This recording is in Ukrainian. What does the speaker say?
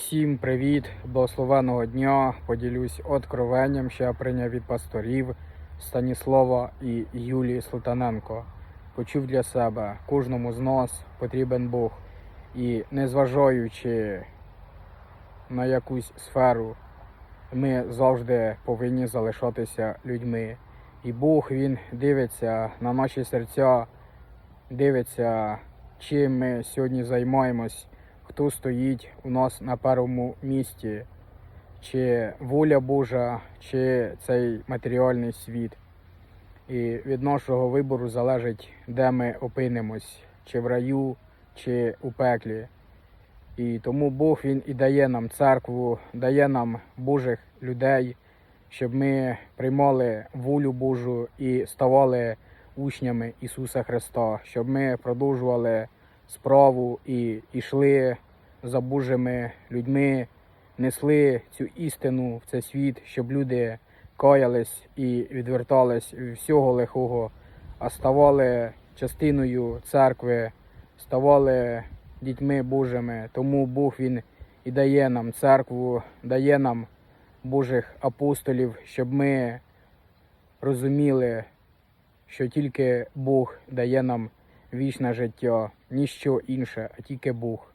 Всім привіт, благословеного дня. Поділюсь откровенням, що я прийняв від пасторів Станіслава і Юлії Слутаненко. Почув для себе, кожному з нас потрібен Бог. І незважаючи на якусь сферу, ми завжди повинні залишатися людьми. І Бог він дивиться на наші серця, дивиться, чим ми сьогодні займаємось, хто стоїть у нас на першому місці, чи воля Божа, чи цей матеріальний світ. І від нашого вибору залежить, де ми опинимось, чи в раю, чи у пеклі. І тому Бог Він і дає нам церкву, дає нам Божих людей, щоб ми приймали волю Божу і ставали учнями Ісуса Христа, щоб ми продовжували справу і йшли за Божими людьми, несли цю істину в цей світ, щоб люди каялись і відвертались від всього лихого, а ставали частиною церкви, ставали дітьми Божими. Тому Бог Він і дає нам церкву, дає нам Божих апостолів, щоб ми розуміли, що тільки Бог дає нам вічне життя, ніщо інше, а тільки Бог.